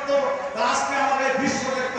করতো আজকে আমাদের বিশ্বকে